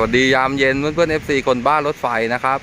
วัสดียามเย็นเพื่อนๆ FC คนบ้านรถไฟนะครับ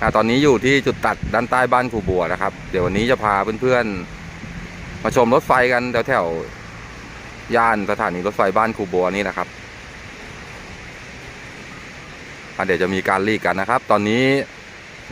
อตอนนี้อยู่ที่จุดตัดด้านใต้บ้านครูบัวนะครับ เดี๋ยววันนี้จะพาเพื่อนๆ มาชมรถไฟกันแถวแถวๆย่านสถานีรถไฟบ้านครูบัวนี่นะครับเดี๋ยวจะมีการลีกกันนะครับ ตอนนี้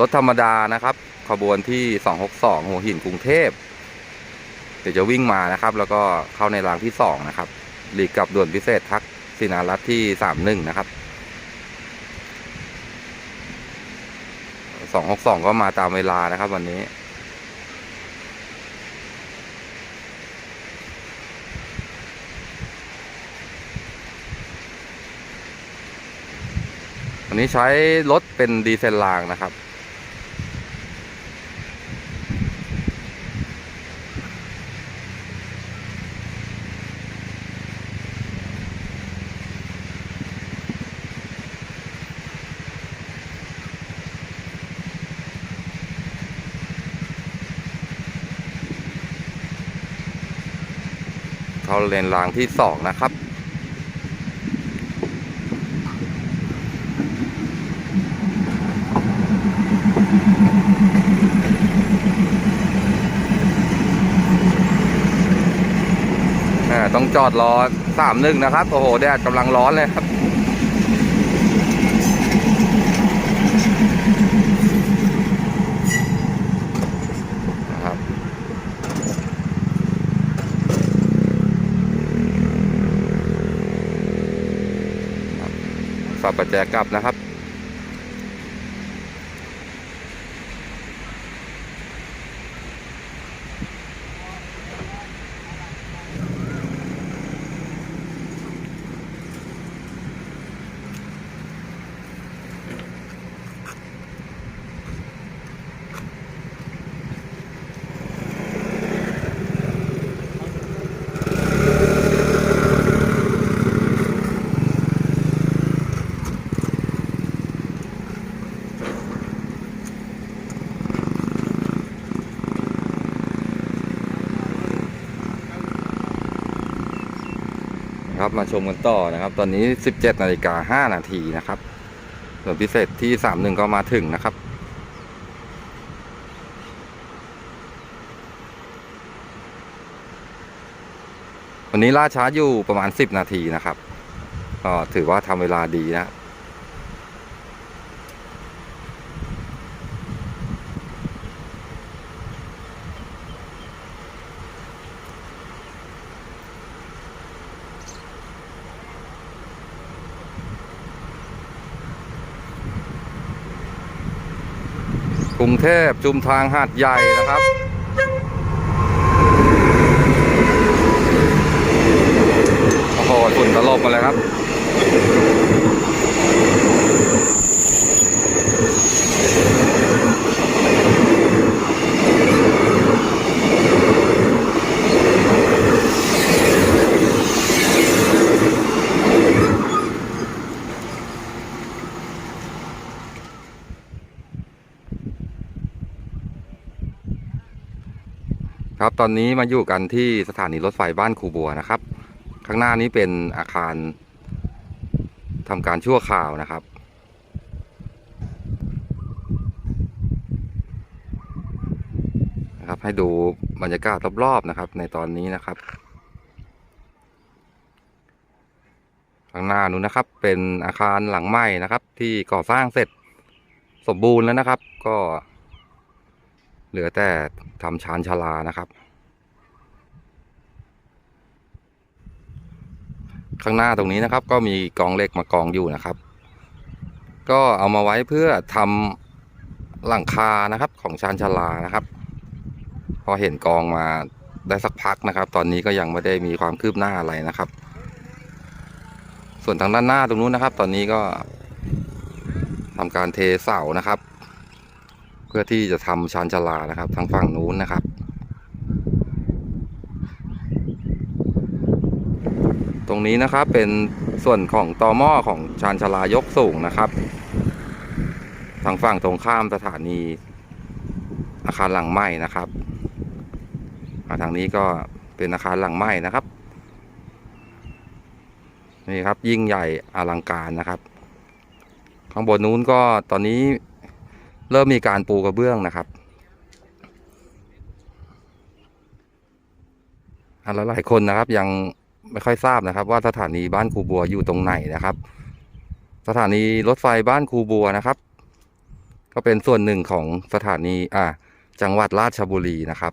รถธรรมดานะครับ ขบวนที่ 262 หัวหินกรุงเทพ เดี๋ยวจะวิ่งมานะครับ แล้วก็เข้าในรางที่สองนะครับหลีกกับด่วนพิเศษทัก ษินารัตที่สามหนึ่งนะครับสองหกสองก็มาตามเวลานะครับ วันนี้ วันนี้ใช้รถเป็นดีเซลรางนะครับ เข้าเลนรางที่สองนะครับ ต้องจอดรอสามหนึ่งนะครับ โอ้โหแดดกำลังร้อนเลยครับ ประแจกลับนะครับ มาชมกันต่อนะครับ ตอนนี้ 17นาฬิกา5นาทีนะครับส่วนพิเศษที่ 31 ก็มาถึงนะครับ วันนี้ล่าช้าอยู่ประมาณ 10 นาทีนะครับ ก็ถือว่าทำเวลาดีนะ ก รุงเทพจุมทางหาดใหญ่นะครับโอ้โหฝุ่นตลบมาเลยครับ ครับตอนนี้มาอยู่กันที่สถานีรถไฟบ้านครูบัวนะครับ ข้างหน้านี้เป็นอาคารทำการชั่วคราวนะครับ นะครับ ให้ดูบรรยากาศรอบๆนะครับ ในตอนนี้นะครับ ข้างหน้านู้นนะครับ เป็นอาคารหลังใหม่นะครับ ที่ก่อสร้างเสร็จสมบูรณ์แล้วนะครับ ก็ เหลือแต่ทำชานชาลานะครับ ข้างหน้าตรงนี้นะครับ ก็มีกองเหล็กมากองอยู่นะครับ ก็เอามาไว้เพื่อทำหลังคานะครับ ของชานชาลานะครับ พอเห็นกองมาได้สักพักนะครับ ตอนนี้ก็ยังไม่ได้มีความคืบหน้าอะไรนะครับ ส่วนทางด้านหน้าตรงนู้นนะครับ ตอนนี้ก็ทำการเทเสานะครับ พื่อที่จะทำชานชาลานะครับ ทางฝั่งนู้นนะครับ ตรงนี้นะครับเป็นส่วนของตอหม้อของชานชาลายกสูงนะครับ ทางฝั่งตรงข้ามสถานีอาคารหลังใหม่นะครับาทางนี้ก็เป็นอาคารหลังใหม่นะครับนี่ครับยิ่งใหญ่อลังการนะครับ ข้างบนนู้นก็ตอนนี้ เริ่มมีการปูกระเบื้องนะครับแล้วหลายคนนะครับยังไม่ค่อยทราบนะครับ ว่าสถานีบ้านครูบัวอยู่ตรงไหนนะครับ สถานีรถไฟบ้านครูบัวนะครับ ก็เป็นส่วนหนึ่งของสถานีอ่าจังหวัดราชบุรีนะครับ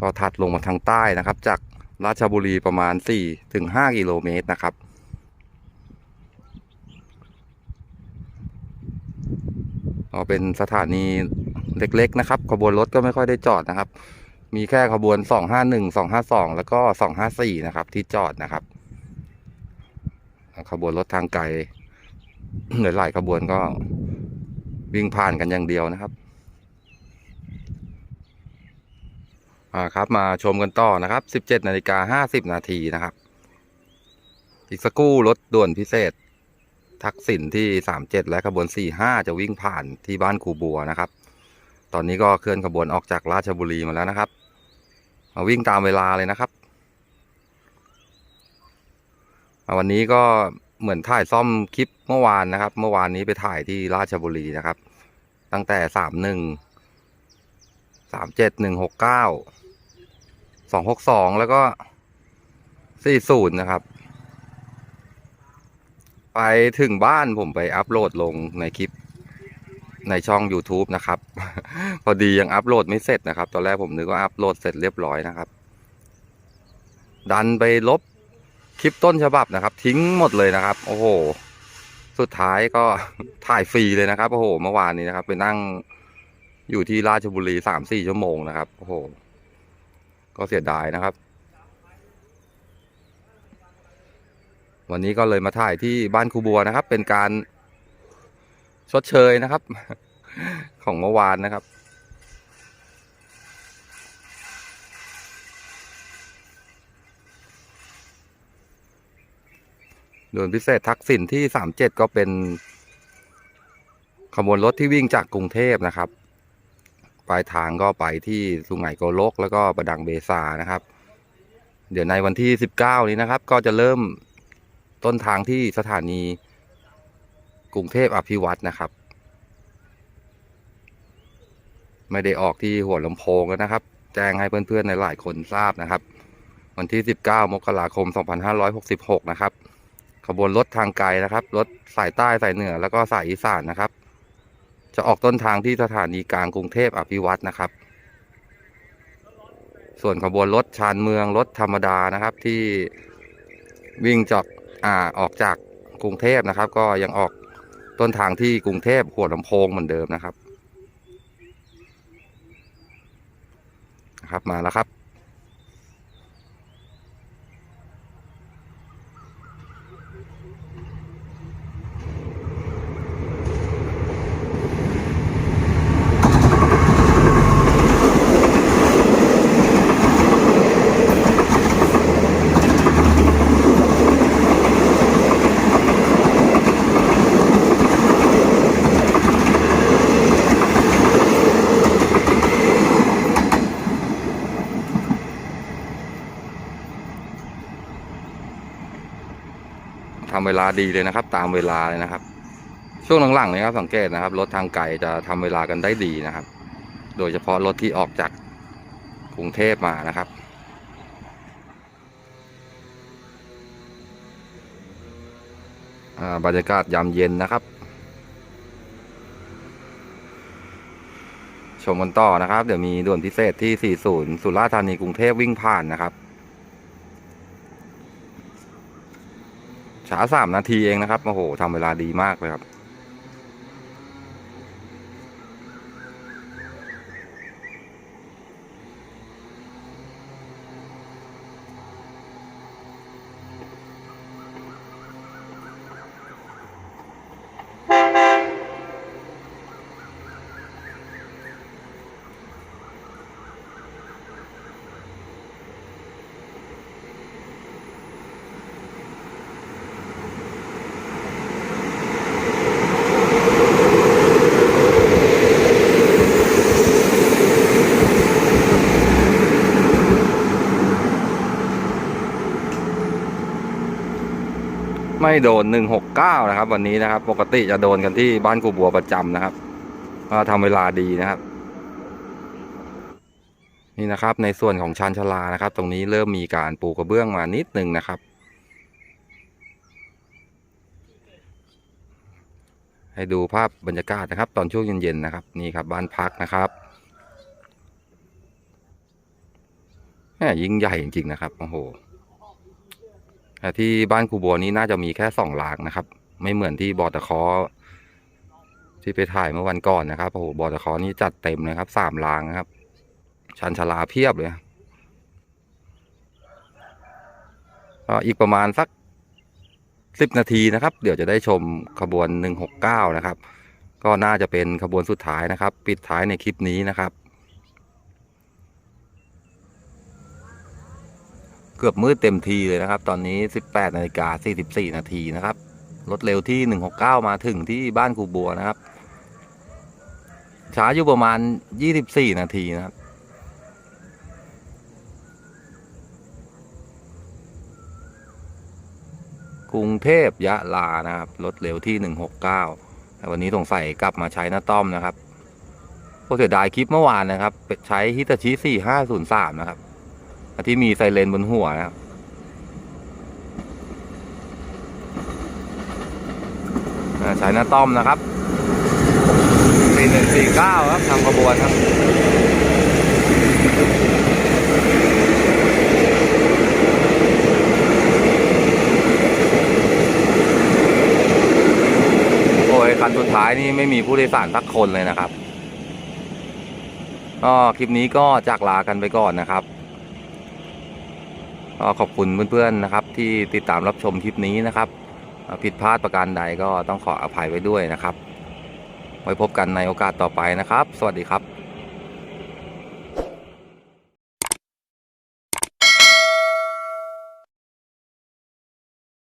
ก็ถัดลงมาทางใต้นะครับ จากราชบุรีประมาณ4ถึง5กิโลเมตรนะครับ ก็เป็นสถานีเล็กๆนะครับ ขบวนรถก็ไม่ค่อยได้จอดนะครับ มีแค่ขบวน 251 252 แล้วก็ 254 นะครับ ที่จอดนะครับ ขบวนรถทางไกลหลายๆขบวนก็วิ่งผ่านกันอย่างเดียวนะครับอ่าครับมาชมกันต่อนะครับ 17นาฬิกา50นาทีนะครับ อีกสักครู่รถด่วนพิเศษ ทักษิณที่ 37 และขบวน 45 จะวิ่งผ่านที่บ้านครูบัวนะครับ ตอนนี้ก็เคลื่อนขบวนออกจากราชบุรีมาแล้วนะครับ มาวิ่งตามเวลาเลยนะครับ วันนี้ก็เหมือนถ่ายซ่อมคลิปเมื่อวานนะครับ เมื่อวานนี้ไปถ่ายที่ราชบุรีนะครับ ตั้งแต่ 31 37 169 262 แล้วก็ 40 นะครับ ไปถึงบ้านผมไปอัปโหลดลงในคลิปในช่อง YouTube นะครับ พอดียังอัปโหลดไม่เสร็จนะครับ ตอนแรกผมนึกว่าอัปโหลดเสร็จเรียบร้อยนะครับ ดันไปลบคลิปต้นฉบับนะครับ ทิ้งหมดเลยนะครับ โอ้โห สุดท้ายก็ถ่ายฟรีเลยนะครับ โอ้โห เมื่อวานนี้นะครับ ไปนั่งอยู่ที่ราชบุรีสามสี่ชั่วโมงนะครับ โอ้โห ก็เสียดายนะครับ วันนี้ก็เลยมาถ่ายที่บ้านครูบัวนะครับ เป็นการชดเชยนะครับ ของเมื่อวานนะครับด่วนพิเศษทักษิณที่สามเจ็ดก็เป็นขบวนรถที่วิ่งจากกรุงเทพนะครับ ปลายทางก็ไปที่สุไหงโกลก แล้วก็ประดังเบซานะครับ เดี๋ยวในวันที่สิบเก้านี้นะครับ ก็จะเริ่ม ต้นทางที่สถานีกรุงเทพอภิวัตนะครับ ไม่ได้ออกที่หัวลำโพงแล้วนะครับ แจ้งให้เพื่อนๆในหลายคนทราบนะครับ วันที่ 19 มกราคม 2566 นะครับ ขบวนรถทางไกลนะครับ รถสายใต้สายเหนือ แล้วก็สายอีสานนะครับ จะออกต้นทางที่สถานีกลางกรุงเทพอภิวัตนะครับ ส่วนขบวนรถชานเมืองรถธรรมดานะครับที่วิ่งจาก อ่าออกจากกรุงเทพนะครับ ก็ยังออกต้นทางที่กรุงเทพหัวลำโพงเหมือนเดิมนะครับนะครับมาแล้วครับ เวลาดีเลยนะครับ ตามเวลาเลยนะครับ ช่วงหลังๆเนี่ยครับ สังเกตนะครับ รถทางไกลจะทำเวลากันได้ดีนะครับ โดยเฉพาะรถที่ออกจากกรุงเทพมานะครับบรรยากาศยามเย็นนะครับ ชมกันต่อนะครับ เดี๋ยวมีด่วนพิเศษที่ 40 สุราษฎร์ธานีกรุงเทพวิ่งผ่านนะครับ ช้าสามนาทีเองนะครับโอ้โหทำเวลาดีมากเลยครับ ไม่โดนหนึ่งหกเก้านะครับ วันนี้นะครับ ปกติจะโดนกันที่บ้านกูบัวประจำนะครับก็ทำเวลาดีนะครับ นี่นะครับ ในส่วนของชานชลานะครับ ตรงนี้เริ่มมีการปูกระเบื้องมานิดหนึ่งนะครับ ให้ดูภาพบรรยากาศนะครับ ตอนช่วงเย็นๆนะครับ นี่ครับบ้านพักนะครับแหมยิ่งใหญ่จริงๆนะครับโอ้โห แต่ที่บ้านครูบัวนี้น่าจะมีแค่สองหลังนะครับ ไม่เหมือนที่บอตะคอที่ไปถ่ายเมื่อวันก่อนนะครับโอ้โหบอตะคอนี่จัดเต็มเลยครับสามหลังนะครับ ชันชลาเพียบเลยก็อีกประมาณสักสิบนาทีนะครับ เดี๋ยวจะได้ชมขบวนหนึ่งหกเก้านะครับ ก็น่าจะเป็นขบวนสุดท้ายนะครับ ปิดท้ายในคลิปนี้นะครับ เกือบมืดเต็มทีเลยนะครับ ตอนนี้ 18นาฬิกา44 นาทีนะครับรถเร็วที่ 169 มาถึงที่บ้านครูบัวนะครับ ช้าอยู่ประมาณ 24 นาทีนะครับ กรุงเทพยะลานะครับ รถเร็วที่ 169แต่วันนี้สงสัยกลับมาใช้หน้าต้อมนะครับโอเสียดายคลิปเมื่อวานนะครับ ใช้ฮิตาชิ 4503 นะครับ ที่มีไซเรนบนหัวนะครับอ่าใช้หน้าต้อมนะครับ4149ครับทำขบวนครับโอ้ยคันสุดท้ายนี่ไม่มีผู้โดยสารสักคนเลยนะครับก็คลิปนี้ก็จากลากันไปก่อนนะครับ ก็ขอบคุณเพื่อนๆนะครับ ที่ติดตามรับชมคลิปนี้นะครับ ผิดพลาดประการใดก็ต้องขออภัยไว้ด้วยนะครับ ไว้พบกันในโอกาสต่อไปนะครับ สวัสดีครับ